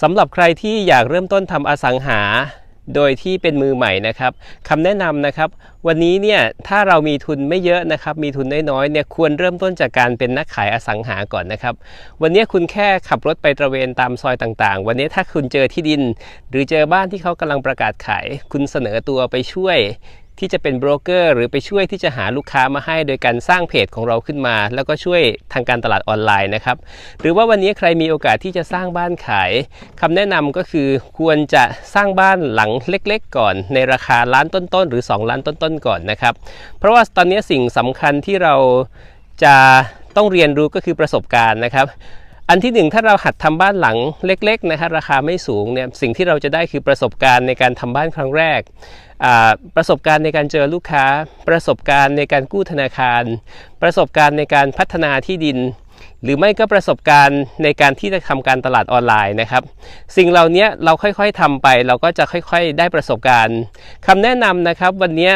สำหรับใครที่อยากเริ่มต้นทำอสังหา โดยที่เป็นมือใหม่นะครับคำแนะนำนะครับ วันนี้เนี่ยถ้าเรามีทุนไม่เยอะนะครับ มีทุนน้อยๆเนี่ยควรเริ่มต้นจากการเป็นนักขายอสังหาก่อนนะครับ วันนี้คุณแค่ขับรถไปตระเวนตามซอยต่างๆ วันนี้ถ้าคุณเจอที่ดิน หรือเจอบ้านที่เขากำลังประกาศขาย คุณเสนอตัวไปช่วย ที่จะเป็นโบรกเกอร์หรือไปช่วยที่จะหาลูกค้ามาให้โดยการสร้างเพจของเราขึ้นมา แล้วก็ช่วยทางการตลาดออนไลน์นะครับ หรือว่าวันนี้ใครมีโอกาสที่จะสร้างบ้านขายคำแนะนำก็คือควรจะสร้างบ้านหลังเล็ก ๆ ก่อน ในราคาล้านต้นๆ หรือ 2 ล้านต้นๆ ก่อนนะครับ เพราะว่าตอนนี้สิ่งสำคัญที่เราจะต้องเรียนรู้ก็คือประสบการณ์นะครับ อันที่หนึ่งถ้าเราหัดทำบ้านหลังเล็กๆนะครับราคาไม่สูงเนี่ยสิ่งที่เราจะได้คือประสบการณ์ในการทำบ้านครั้งแรก ประสบการณ์ในการเจอลูกค้า ประสบการณ์ในการกู้ธนาคาร ประสบการณ์ในการพัฒนาที่ดิน หรือไม่ก็ประสบการณ์ในการที่จะทำการตลาดออนไลน์นะครับ สิ่งเหล่านี้เราค่อยๆทำไป เราก็จะค่อยๆ ได้ประสบการณ์คำแนะนำนะครับวันนี้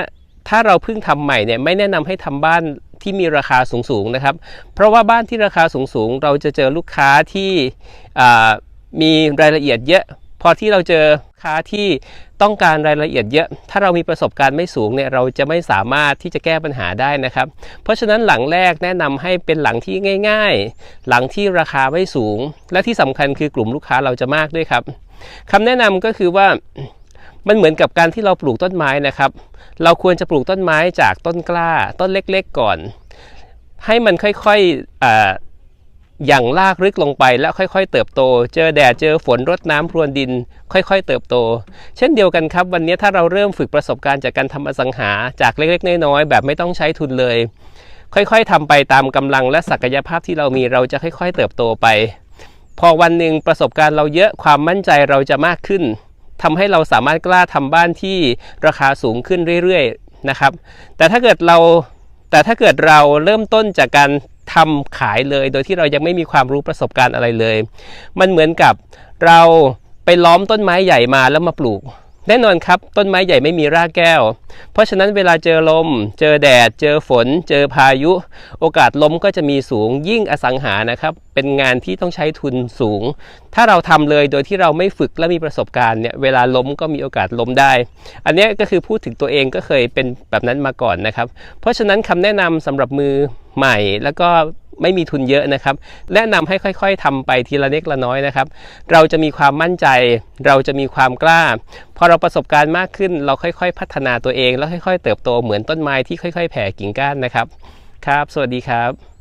ถ้าเราเพิ่งทำใหม่เนี่ยไม่แนะนำให้ทำบ้าน ที่มีราคาสูงๆนะครับ เพราะว่าบ้านที่ราคาสูงๆ เราจะเจอลูกค้าที่มีรายละเอียดเยอะ พอที่เราเจอค้าที่ต้องการรายละเอียดเยอะ ถ้าเรามีประสบการณ์ไม่สูงเนี่ยเราจะไม่สามารถที่จะแก้ปัญหาได้นะครับ เพราะฉะนั้นหลังแรกแนะนำให้เป็นหลังที่ง่าย ๆ หลังที่ราคาไม่สูง และที่สำคัญคือกลุ่มลูกค้าเราจะมากด้วยครับคำแนะนำก็คือว่า มันเหมือนกับการที่เราปลูกต้นไม้นะครับ เราควรจะปลูกต้นไม้จากต้นกล้า ต้นเล็กๆก่อน ให้มันค่อยๆอ่าอย่างลากลึกลงไปแล้วค่อยๆ เติบโต เจอแดดเจอฝนรดน้ำพรวนดิน ค่อยๆ เติบโต เช่นเดียวกันครับ วันนี้ถ้าเราเริ่มฝึกประสบการณ์จากการทำอสังหาจากเล็กๆ น้อยๆแบบไม่ต้องใช้ทุนเลย ค่อยๆทำไปตามกำลังและศักยภาพที่เรามีเราจะค่อย ๆ เติบโตไป พอวันหนึ่งประสบการณ์เราเยอะความมั่นใจเราจะมากขึ้น ทำให้เราสามารถกล้าทำบ้านที่ราคาสูงขึ้นเรื่อยๆนะครับ แต่ถ้าเกิดเราแต่ถ้าเกิดเราเริ่มต้นจากการทำขายเลย โดยที่เรายังไม่มีความรู้ประสบการณ์อะไรเลย มันเหมือนกับเราไปล้อมต้นไม้ใหญ่มาแล้วมาปลูก แน่นอนครับ ต้นไม้ใหญ่ไม่มีรากแก้ว เพราะฉะนั้นเวลาเจอลม เจอแดด เจอฝน เจอพายุ โอกาสล้มก็จะมีสูงยิ่งอสังหานะครับ เป็นงานที่ต้องใช้ทุนสูง ถ้าเราทำเลยโดยที่เราไม่ฝึกและมีประสบการณ์เนี่ยเวลาล้มก็มีโอกาสล้มได้ อันนี้ก็คือพูดถึงตัวเองก็เคยเป็นแบบนั้นมาก่อนนะครับ เพราะฉะนั้นคำแนะนำสำหรับมือใหม่แล้วก็ ไม่มีทุนเยอะนะครับ แนะนำให้ค่อยๆทำไปทีละเล็กละน้อยนะครับ เราจะมีความมั่นใจ เราจะมีความกล้า พอเราประสบการณ์มากขึ้น เราค่อยๆ พัฒนาตัวเอง แล้วค่อยๆ เติบโตเหมือนต้นไม้ที่ค่อย ๆ แผ่กิ่งก้านนะครับ ครับ สวัสดีครับ